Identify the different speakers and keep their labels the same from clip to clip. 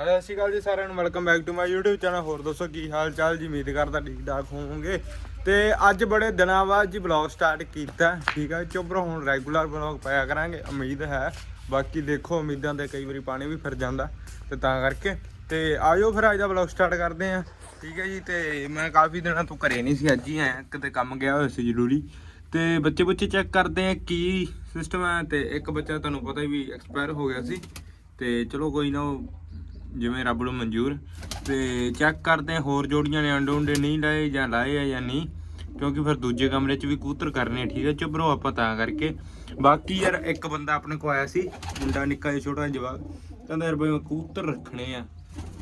Speaker 1: ਹਾਏ, ਸਤਿ ਸ਼੍ਰੀ ਅਕਾਲ ਜੀ ਸਾਰਿਆਂ ਨੂੰ। Welcome back to my YouTube channel ਹੋਰ ਦੱਸੋ ਕੀ ਹਾਲ ਚਾਲ? ਜੀ ਉਮੀਦ ਕਰਦਾ ਠੀਕ ਠਾਕ ਹੋਵੋਗੇ। ਤੇ ਅੱਜ ਬੜੇ ਦਿਨਾਂ ਬਾਅਦ ਜੀ ਵਲੌਗ ਸਟਾਰਟ ਕੀਤਾ। ਠੀਕ ਹੈ ਚੁੱਪਰੋ ਹੁਣ ਰੈਗੂਲਰ ਵਲੌਗ ਪਾਇਆ ਕਰਾਂਗੇ। ਉਮੀਦ ਹੈ। ਬਾਕੀ ਦੇਖੋ, ਉਮੀਦਾਂ ਤੇ ਕਈ ਵਾਰੀ ਪਾਣੀ ਵੀ ਫਿਰ ਜਾਂਦਾ। ਤੇ ਤਾਂ ਕਰਕੇ, ਤੇ ਆਜੋ ਫਿਰ ਅੱਜ ਦਾ ਵਲੌਗ ਸਟਾਰਟ ਕਰਦੇ ਆਂ ਠੀਕ ਹੈ ਜੀ, ਤੇ ਮੈਂ ਕਾਫੀ ਦਿਨਾਂ ਤੋਂ ਘਰੇ ਨਹੀਂ ਸੀ, ਅੱਜ ਹੀ ਆਇਆ। ਕਿਤੇ ਕੰਮ ਗਿਆ ਹੋਇਆ ਸੀ ਜ਼ਰੂਰੀ। ਤੇ ਬੱਚੇ ਬੱਚੇ ਚੈੱਕ ਕਰਦੇ ਆ ਕੀ ਸਿਸਟਮ ਹੈ ਤੇ ਇੱਕ ਬੱਚਾ ਤੁਹਾਨੂੰ ਪਤਾ ਹੀ ਵੀ ਐਕਸਪਾਇਰ ਹੋ ਗਿਆ ਸੀ। ਤੇ ਚਲੋ ਕੋਈ ਨਾ, ਉਹ ਜਿਵੇਂ ਰੱਬ ਨੂੰ ਮਨਜ਼ੂਰ, ਤੇ ਚੈੱਕ ਕਰਦੇ ਆ ਹੋਰ ਜੋੜੀਆਂ ਨੇ ਅੰਡੇ ਉਂਡੇ ਨਹੀਂ ਲਾਏ ਜਾਂ ਲਾਏ ਆ ਜਾਂ ਨਹੀਂ, ਕਿਉਂਕਿ ਫਿਰ ਦੂਜੇ ਕਮਰੇ 'ਚ ਵੀ ਕੂਤਰ ਕਰਨੇ ਠੀਕ ਹੈ ਚੁਬਰੋ ਆਪਾਂ ਤਾਂ ਕਰਕੇ। ਬਾਕੀ ਯਾਰ ਇੱਕ ਬੰਦਾ ਆਪਣੇ ਕੋ ਆਇਆ ਸੀ, ਮੁੰਡਾ ਨਿੱਕਾ ਜਿਹਾ, ਛੋਟਾ ਜਵਾਕ, ਕਹਿੰਦਾ ਯਾਰ ਬਈ ਮੈਂ ਕੂਤਰ ਰੱਖਣੇ ਆ,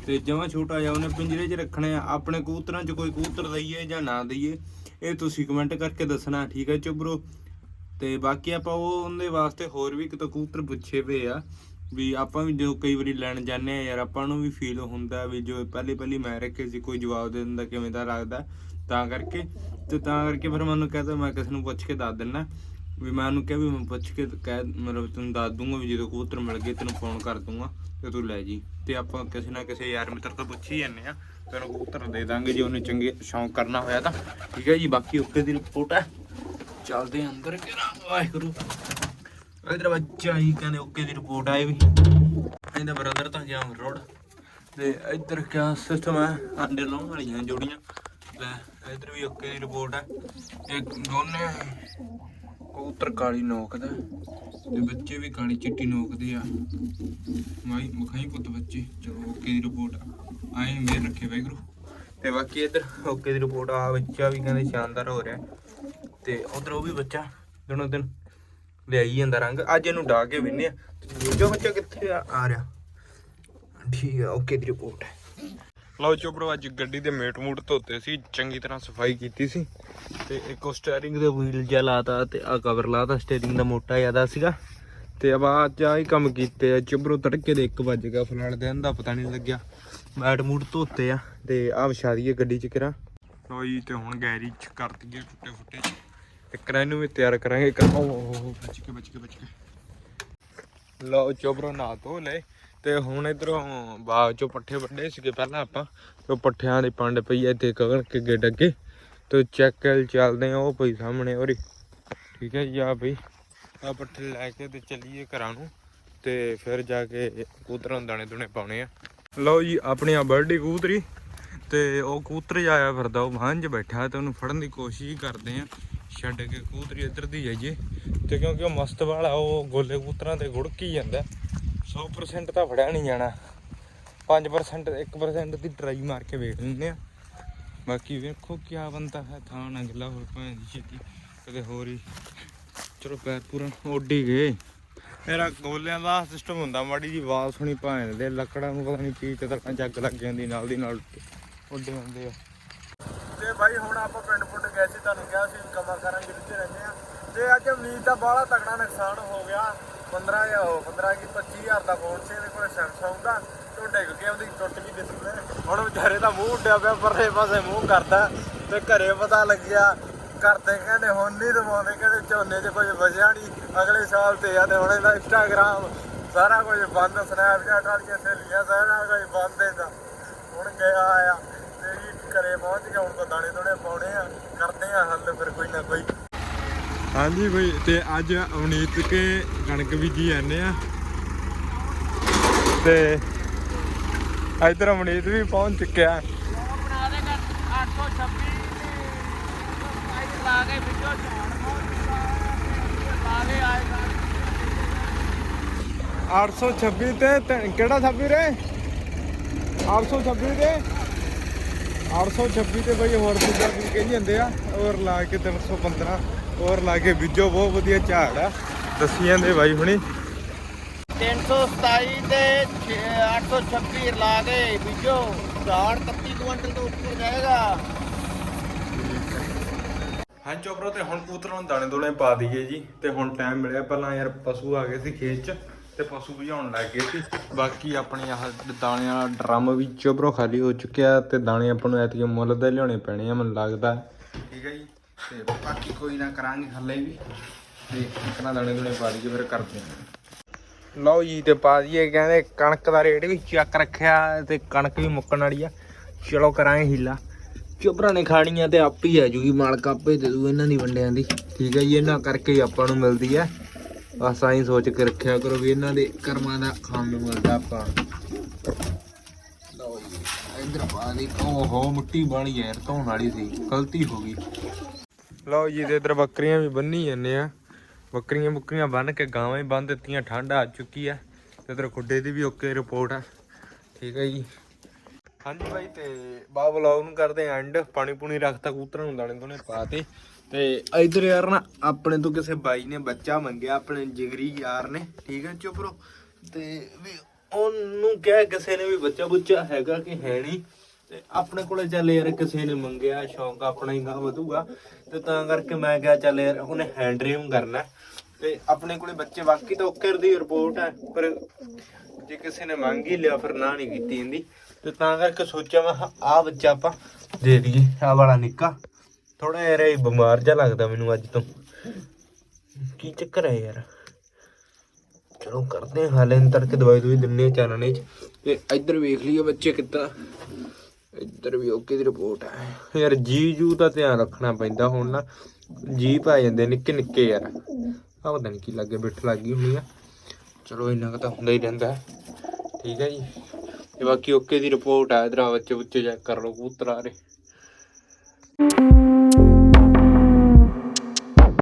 Speaker 1: ਤੇ ਜਮਾਂ ਛੋਟਾ ਜਿਹਾ ਉਹਨੇ ਪਿੰਜਰੇ 'ਚ ਰੱਖਣੇ ਆ, ਆਪਣੇ ਕੂਤਰਾਂ 'ਚ ਕੋਈ ਕੂਤਰ ਦਈਏ ਜਾਂ ਨਾ ਦਈਏ, ਇਹ ਤੁਸੀਂ ਕਮੈਂਟ ਕਰਕੇ ਦੱਸਣਾ, ਠੀਕ ਹੈ ਚੁਬਰੋ ਤੇ ਬਾਕੀ ਆਪਾਂ ਉਹ ਉਹਦੇ ਵਾਸਤੇ ਹੋਰ ਵੀ ਕਿਤੋਂ ਕਬੂਤਰ ਪੁੱਛੇ ਪਏ ਆ ਵੀ ਆਪਾਂ ਵੀ ਜੋ ਕਈ ਵਾਰੀ ਲੈਣ ਜਾਂਦੇ ਆ ਯਾਰ, ਆਪਾਂ ਨੂੰ ਵੀ ਫੀਲ ਹੁੰਦਾ ਵੀ ਜੋ ਪਹਿਲੀ ਪਹਿਲੀ ਮੈਂ ਰੱਖੇ ਸੀ, ਕੋਈ ਜਵਾਬ ਦੇ ਦਿੰਦਾ ਕਿਵੇਂ ਦਾ ਲੱਗਦਾ। ਤਾਂ ਕਰਕੇ ਤੇ ਤਾਂ ਕਰਕੇ ਫਿਰ ਮੈਨੂੰ ਕਹਿੰਦਾ ਮੈਂ ਕਿਸੇ ਨੂੰ ਪੁੱਛ ਕੇ ਦੱਸ ਦਿੰਦਾ। ਵੀ ਮੈਂ ਉਹਨੂੰ ਕਿਹਾ ਵੀ ਮੈਂ ਪੁੱਛ ਕੇ ਕਹਿ, ਮਤਲਬ ਤੈਨੂੰ ਦੱਸ ਦੂੰਗਾ ਵੀ ਜਦੋਂ ਕਬੂਤਰ ਮਿਲ ਗਏ, ਤੈਨੂੰ ਫੋਨ ਕਰ ਦੂੰਗਾ ਤੇ ਤੂੰ ਲੈ ਜੀ। ਤੇ ਆਪਾਂ ਕਿਸੇ ਨਾ ਕਿਸੇ ਯਾਰ ਮਿੱਤਰ ਤੋਂ ਪੁੱਛ ਹੀ ਜਾਂਦੇ ਆ ਤੈਨੂੰ ਕਬੂਤਰ ਦੇ ਦਾਂਗੇ ਜੇ ਉਹਨੇ ਚੰਗੇ ਸ਼ੌਂਕ ਕਰਨਾ ਹੋਇਆ ਤਾਂ। ਠੀਕ ਹੈ ਜੀ, ਬਾਕੀ ਓਕੇ ਦੀ ਰਿਪੋਰਟ ਹੈ। ਚੱਲਦੇ ਆਂ ਅੰਦਰ। ਕਿਰਾ ਵਾਹਿਗੁਰੂ। ਇਧਰ ਬੱਚਾ ਹੀ ਕਹਿੰਦੇ ਓਕੇ ਦੀ ਰਿਪੋਰਟ ਆਈ ਵੀ। ਇਹਦਾ ਬ੍ਰਦਰ ਤਾਂ ਜਾਮ ਰੋਡ ਤੇ ਇੱਧਰ ਕਿਆ ਸਿਸਟਮ ਹੈ ਆਂਡੇ ਲਾਉਣ ਵਾਲੀਆਂ ਜੋੜੀਆਂ। ਲੈ, ਇਧਰ ਵੀ ਓਕੇ ਦੀ ਰਿਪੋਰਟ ਹੈ ਇਹ ਦੋਨੇ ਕਬੂਤਰ ਕਾਲੀ ਨੋਕ ਦਾ। ਤੇ ਬੱਚੇ ਵੀ ਕਾਲੀ ਚਿੱਟੀ ਨੋਕਦੇ ਆ। ਮਾਈ ਮਖਾਈ ਪੁੱਤ ਬੱਚੇ। ਚਲੋ, ਓਕੇ ਦੀ ਰਿਪੋਰਟ ਆਏ ਮੇਰ ਰੱਖੇ ਵੈਗਰੂ ਤੇ ਬਾਕੀ ਇੱਧਰ ਓਕੇ ਦੀ ਰਿਪੋਰਟ ਆ। ਬੱਚਾ ਵੀ ਕਹਿੰਦੇ ਸ਼ਾਨਦਾਰ ਹੋ ਰਿਹਾ। ਤੇ ਉਧਰ ਉਹ ਵੀ ਬੱਚਾ, ਦਿਨੋਂ ਦਿਨ। ਲਿਆਈ ਜਾਂਦਾ ਰੰਗ। ਅੱਜ ਇਹਨੂੰ ਡਾ ਕੇ ਵਿੰਨੇ ਆ ਦੂਜਾ ਬੱਚਾ ਕਿੱਥੇ ਆ ਆ ਰਿਹਾ। ਠੀਕ ਆ, ਓਕੇ ਦੀ ਰਿਪੋਰਟ ਹੈ। ਲਓ ਚੋਪਰੋ ਅੱਜ ਗੱਡੀ ਦੇ ਮੇਟ ਮੂਟ ਧੋਤੇ ਸੀ। ਚੰਗੀ ਤਰ੍ਹਾਂ ਸਫ਼ਾਈ ਕੀਤੀ ਸੀ। ਤੇ ਇੱਕ ਸਟੀਅਰਿੰਗ ਦੇ ਵੀਲ ਜਿਹਾ ਲਾਤਾ ਤੇ ਆ ਕਵਰ ਲਾਤਾ। ਸਟੀਅਰਿੰਗ ਦਾ ਮੋਟਾ ਜ਼ਿਆਦਾ ਸੀਗਾ। ਤੇ ਅਬ ਆ ਹੀ ਕੰਮ ਕੀਤੇ ਆ। ਚੋਪਰੋ ਤੜਕੇ ਦੇ 1 ਵਜ ਗਿਆ ਫਲਾਣ ਦਿਨ ਦਾ, ਪਤਾ ਨਹੀਂ ਲੱਗਿਆ। ਮੈਟ ਮੂਟ ਧੋਤੇ ਆ। ਤੇ ਆ ਵਿਛਾ ਦਈਏ ਗੱਡੀ ਚ ਕਿਰਾ। ਲਓ ਜੀ, ਤੇ ਹੁਣ ਗੈਰੀ ਚ ਕਰ ਟੁੱਟੇ ਫੁੱਟੇ ਇੱਕ ਨਾ ਇਹਨੂੰ ਵੀ ਤਿਆਰ ਕਰਾਂਗੇ ਕਰ ਓ ਹੋ ਹੋ ਬਚ ਕੇ ਬਚ ਕੇ ਬਚ ਕੇ। ਲਓ ਚੋਬਰੋ ਨਾ ਧੋ ਲੈ ਤੇ ਹੁਣ ਇਧਰੋਂ ਬਾਗ ਚੋਂ ਪੱਠੇ ਵੱਡੇ ਸੀਗੇ ਪਹਿਲਾਂ ਆਪਾਂ। ਤੇ ਉਹ ਪੱਠਿਆਂ ਦੀ ਪੰਡ ਪਈ ਐ ਤੇ ਕਗਣ ਕੇ ਗੇਟ ਅੱਗੇ ਤੇ ਚੈੱਕ ਕਰ ਚੱਲਦੇ ਆ ਉਹ ਪਈ ਸਾਹਮਣੇ ਔਰੀ ਠੀਕ ਹੈ ਜੀ ਆ ਬਈ ਆ ਪੱਠੇ ਲੈ ਕੇ ਤੇ ਚੱਲੀਏ ਘਰਾਂ ਨੂੰ। ਤੇ ਫਿਰ ਜਾ ਕੇ ਕਬੂਤਰਾਂ ਨੂੰ ਦਾਣੇ ਦੁਣੇ ਪਾਉਣੇ ਆ। ਲਓ ਜੀ ਆਪਣੀ ਆ ਬਰਡੀ ਕਬੂਤਰੀ ਤੇ ਉਹ ਕਬੂਤਰ ਜਾਇਆ ਫਿਰਦਾ ਉਹ ਵਾਹਨ 'ਚ ਬੈਠਾ ਤੇ ਉਹਨੂੰ ਫੜਨ ਦੀ ਕੋਸ਼ਿਸ਼ ਕਰਦੇ ਆ। ਛੱਡ ਕੇ ਕਬੂਤਰੀ ਇੱਧਰ ਦੀ ਜਾਈਏ ਤੇ ਕਿਉਂਕਿ ਉਹ ਮਸਤ ਵਾਲਾ ਉਹ ਗੋਲੇ ਕੂਤਰਾਂ ਤੇ ਗੁੜਕੀ ਜਾਂਦਾ। 100% ਤਾਂ ਫੜਿਆ ਨਹੀਂ ਜਾਣਾ। 5% 1% ਦੀ ਟਰਾਈ ਮਾਰ ਕੇ ਵੇਖ ਲੈਂਦੇ ਆ। ਬਾਕੀ ਵੇਖੋ ਕੀ ਬੰਦਾ ਹੈ, ਥਾਂ ਨਾ ਗਿੱਲਾ ਹੋਰ ਭਾਂ ਦੀ ਛੇਤੀ। ਕਦੇ ਹੋਰ ਹੀ। ਚਲੋ ਪੈਰ ਪੂਰਾ ਉੱਡ ਗਏ। ਮੇਰਾ ਗੋਲਿਆਂ ਦਾ ਸਿਸਟਮ ਹੁੰਦਾ, ਮਾੜੀ ਜੀ ਆਵਾਜ਼ ਸੁਣੀ ਭਾਂ ਦੇ। ਲੱਕੜਾਂ ਨੂੰ ਪਤਾ ਨਹੀਂ ਕੀ ਤੇ ਤਾਂ ਜੱਗ ਲੱਗ ਜਾਂਦੀ, ਨਾਲ ਦੀ ਨਾਲ ਉੱਡੇ ਹੁੰਦੇ ਆ। ਤੇ ਬਾਈ, ਹੁਣ ਆਪਾਂ ਪਿੰਡ ਪੁੰਡ ਗਏ ਸੀ, ਤੁਹਾਨੂੰ ਕਿਹਾ ਸੀ ਕਮਾ ਕਰਾਂਗੇ ਵਿੱਚ ਰਹਿੰਦੇ ਆ ਤੇ ਅੱਜ ਉਮੀਦ ਦਾ ਬਾਹਲਾ ਤਕੜਾ ਨੁਕਸਾਨ ਹੋ ਗਿਆ। 15 ਜਾਂ ਉਹ 15 ਕੀ 25000 ਦਾ ਫੋਨ ਸੀ, ਇਹਦੇ ਕੋਲ ਸੈਮਸੰਗ ਦਾ। ਤੇ ਡਿੱਗ ਗਿਆ ਉਹਦੀ ਟੁੱਟ ਗਈ ਡਿਸਪਲੇ ਹੁਣ ਵਿਚਾਰੇ ਦਾ ਮੂੰਹ ਉੱਡਿਆ ਪਿਆ, ਪਰਲੇ ਪਾਸੇ ਮੂੰਹ ਕਰਦਾ। ਤੇ ਘਰੇ ਪਤਾ ਲੱਗਿਆ, ਕਰਦੇ ਕਹਿੰਦੇ ਹੁਣ ਨਹੀਂ ਦਵਾਉਂਦੇ ਕਹਿੰਦੇ ਝੋਨੇ 'ਚ ਕੁਝ ਬਚਿਆ ਨਹੀਂ ਅਗਲੇ ਸਾਲ ਤੇ ਆ ਤੇ ਹੁਣ ਇਹਦਾ ਇੰਸਟਾਗ੍ਰਾਮ ਸਾਰਾ ਕੁਝ ਬੰਦ ਸਨੈਪਚੈਟ ਵਾਲੀਆਂ ਸਹੇਲੀਆਂ ਸਾਰਾ ਕੁਝ ਬੰਦ ਇਹਦਾ। ਹੁਣ ਗਿਆ ਆ। ਘਰੇ ਪਹੁੰਚ ਕੇ ਹੁਣ ਤਾਂ ਦਾਣੇ ਦੋਣੇ ਪਾਉਣੇ ਆ, ਕਰਦੇ ਆ ਹੱਲ ਫਿਰ ਕੋਈ ਨਾ ਕੋਈ। ਹਾਂਜੀ ਬਈ, ਤੇ ਅੱਜ ਅਵਨੀਤ ਕੇ ਕਣਕ ਬੀਜੀ ਜਾਂਦੇ ਆ। ਤੇ ਇਧਰ ਅਵਨੀਤ ਵੀ ਪਹੁੰਚ ਚੁੱਕਿਆ।
Speaker 2: ਬਣਾ ਦੇਗਾ 826 ਤੇ ਲਾ ਕੇ ਵਿੱਚੋਂ ਝਾੜ ਲਾ ਕੇ ਆਏਗਾ
Speaker 1: 826 ਤੇ ਕਿਹੜਾ 26 ਰੇ 826 ਤੇ 826 ਤੇ ਬਈ ਹੋਰ ਦੂਜਾ ਵੀ ਕਹੀ ਜਾਂਦੇ ਆ ਔਰ ਲਾ ਕੇ 315 ਔਰ ਲਾ ਕੇ ਬੀਜੋ ਬਹੁਤ ਵਧੀਆ ਝਾੜ ਆ। ਦੱਸੀ ਜਾਂਦੇ ਬਾਈ ਹੁਣੀ।
Speaker 2: 327 ਤੇ 826 ਲਾ ਕੇ ਵਿੱਚੋਂ ਝਾੜ 31 ਕੁਇੰਟਲ ਤੋਂ ਉੱਪਰ ਜਾਏਗਾ।
Speaker 1: ਹਾਂ ਚੋਪਰੋ ਤੇ ਹੁਣ ਕੂਤਰਾਂ ਨੂੰ ਦਾਣੇ ਦੋਣੇ ਪਾ ਦਈਏ ਜੀ ਤੇ ਹੁਣ ਟਾਈਮ ਮਿਲਿਆ ਪਹਿਲਾਂ ਯਾਰ ਪਸ਼ੂ ਆ ਗਏ ਸੀ ਖੇਤ 'ਚ। ਤੇ ਪਸ਼ੂ ਭਜਾਉਣ ਲੱਗ ਗਏ ਸੀ। ਬਾਕੀ ਆਪਣੀ ਆਹ ਦਾਣਿਆਂ ਵਾਲਾ ਡਰਮ ਵੀ ਚੋਪਰੋ ਖਾਲੀ ਹੋ ਚੁੱਕਿਆ ਤੇ ਦਾਣੇ ਆਪਾਂ ਨੂੰ ਐਤਕੀ ਮੁੱਲ ਦੇ ਲਿਆਉਣੇ ਪੈਣੇ ਆ ਮੈਨੂੰ ਲੱਗਦਾ। ਠੀਕ ਹੈ ਜੀ। ਤੇ ਬਾਕੀ ਕੋਈ ਨਾ ਕਰਾਂਗੇ ਹੱਲੇ ਵੀ। ਤੇ ਇਤਨਾ ਦਾਣੇ ਦੋਣੇ ਪਾ ਦਈਏ ਫਿਰ ਕਰਦੇ ਹਾਂ। ਲਓ ਜੀ ਤੇ ਪਾ ਦਈਏ ਕਹਿੰਦੇ ਕਣਕ ਦਾ ਰੇਟ ਵੀ ਚੱਕ ਰੱਖਿਆ ਤੇ ਕਣਕ ਵੀ ਮੁੱਕਣ ਵਾਲੀ ਆ। ਚਲੋ ਕਰਾਂਗੇ ਹੀਲਾ। ਚੁਬਰਾਂ ਨੇ ਖਾਣੀਆਂ ਤੇ ਆਪ ਹੀ ਆ ਜੂਗੀ ਮਾਲਕ ਆਪੇ ਦੇ ਦੂ ਇਹਨਾਂ ਦੀ ਵੰਡਿਆਂ ਦੀ। ਠੀਕ ਹੈ ਜੀ ਇਹਨਾਂ ਕਰਕੇ ਹੀ ਆਪਾਂ ਨੂੰ ਮਿਲਦੀ ਹੈ। ਬਸ ਐਂ ਸੋਚ ਕੇ ਰੱਖਿਆ ਕਰੋ ਵੀ ਇਹਨਾਂ ਦੇ ਕਰਮਾਂ ਦਾ ਖਾਣ ਨੂੰ ਮਿਲਦਾ ਆਪਾਂ। ਲਓ ਜੀ, ਇਧਰ ਪਾ ਦੀ ਓਹੋ ਮੁੱਟੀ ਬਣੀ ਯਾਰ ਧੋਣ ਵਾਲੀ ਸੀ, ਗਲਤੀ ਹੋ ਗਈ। ਲਓ ਜੀ ਤੇ ਇਧਰ ਬੱਕਰੀਆਂ ਵੀ ਬੰਨੀ ਜਾਂਦੇ ਆ। ਬੱਕਰੀਆਂ ਬੁੱਕਰੀਆਂ ਬੰਨ ਕੇ ਗਾਵਾਂ ਹੀ ਬੰਨ ਦਿੱਤੀਆਂ, ਠੰਡ ਆ ਚੁੱਕੀ ਆ ਤੇ ਇਧਰ ਖੁੱਡੇ ਦੀ ਵੀ ਓਕੇ ਰਿਪੋਰਟ ਆ। ਠੀਕ ਹੈ ਜੀ। ਹਾਂਜੀ ਬਾਈ, ਤੇ ਬਾ ਵਲੌਗ ਨੂੰ ਕਰਦੇ ਐਂਡ ਪਾਣੀ ਪੂਣੀ ਰੱਖਤਾ ਕੂਤਰਾਂ ਨੂੰ ਦਾਣੇ ਦੋਨੇ ਪਾਤੇ ਤੇ। ਇਧਰ ਯਾਰ ਨਾ, ਆਪਣੇ ਤੋਂ ਕਿਸੇ ਬਾਈ ਨੇ ਬੱਚਾ ਮੰਗਿਆ, ਆਪਣੇ ਜਿਗਰੀ ਯਾਰ ਨੇ, ਠੀਕ ਹੈ ਚੁੱਪਰੋ ਤੇ ਵੀ ਉਹਨੂੰ ਕਿਹਾ ਕਿਸੇ ਨੇ ਵੀ ਬੱਚਾ ਬੁੱਚਾ ਹੈਗਾ ਕਿ ਹੈ ਨਹੀਂ। ਤੇ ਆਪਣੇ ਕੋਲੇ ਚੱਲ ਯਾਰ ਕਿਸੇ ਨੇ ਮੰਗਿਆ, ਸ਼ੌਂਕ ਆਪਣਾ ਹੀ ਗਾ ਵਧੂਗਾ। ਤੇ ਤਾਂ ਕਰਕੇ ਮੈਂ ਕਿਹਾ ਚੱਲ ਯਾਰ ਉਹਨੇ ਹੈਂਡ ਡ੍ਰੀਮ ਕਰਨਾ। ਤੇ ਆਪਣੇ ਕੋਲੇ ਬੱਚੇ ਬਾਕੀ ਤਾਂ ਓਕੇ ਦੀ ਰਿਪੋਰਟ ਹੈ ਪਰ ਜੇ ਕਿਸੇ ਨੇ ਮੰਗ ਹੀ ਲਿਆ, ਫਿਰ ਨਾ ਨਹੀਂ ਕੀਤੀ ਇਹਦੀ। ਤੇ ਤਾਂ ਕਰਕੇ ਸੋਚਿਆ ਮੈਂ ਆ ਬੱਚਾ ਆਪਾਂ ਦੇ ਦਈਏ ਆ ਵਾਲਾ ਨਿੱਕਾ। ਥੋੜਾ ਯਾਰ ਇਹ ਬਿਮਾਰ ਜਿਹਾ ਲੱਗਦਾ ਮੈਨੂੰ ਅੱਜ ਤੋਂ। ਕੀ ਚੱਕਰ ਹੈ ਯਾਰ? ਚਲੋ ਕਰਦੇ ਹਾਂ ਹਾਲੇ ਨੂੰ ਤੜਕੇ ਦਵਾਈ ਦਵਾਈ ਦਿੰਨੇ ਆ ਚਾਨਣੇ ਚ। ਤੇ ਇੱਧਰ ਵੇਖ ਲਈਏ ਬੱਚੇ ਕਿੱਦਾਂ। ਇੱਧਰ ਵੀ ਓਕੇ ਦੀ ਰਿਪੋਰਟ ਹੈ। ਯਾਰ ਜੀ ਜੂ ਦਾ ਧਿਆਨ ਰੱਖਣਾ ਪੈਂਦਾ ਹੁਣ ਨਾ। ਜੀ ਪਾ ਜਾਂਦੇ ਨਿੱਕੇ ਨਿੱਕੇ ਯਾਰ। ਆ ਪਤਾ ਨਹੀਂ ਕੀ ਲੱਗੇ ਬਿੱਠ ਲੱਗ ਗਈ ਹੋਣੀ ਆ। ਚਲੋ ਇੰਨਾ ਕੁ ਤਾਂ ਹੁੰਦਾ ਹੀ ਰਹਿੰਦਾ। ਠੀਕ ਹੈ ਜੀ। ਤੇ ਬਾਕੀ ਓਕੇ ਦੀ ਰਿਪੋਰਟ ਆ ਇਧਰ ਬੱਚੇ ਬੁੱਚੇ ਚੈੱਕ ਕਰ ਲਓ ਕਬੂਤਰ ਆ ਰਹੇ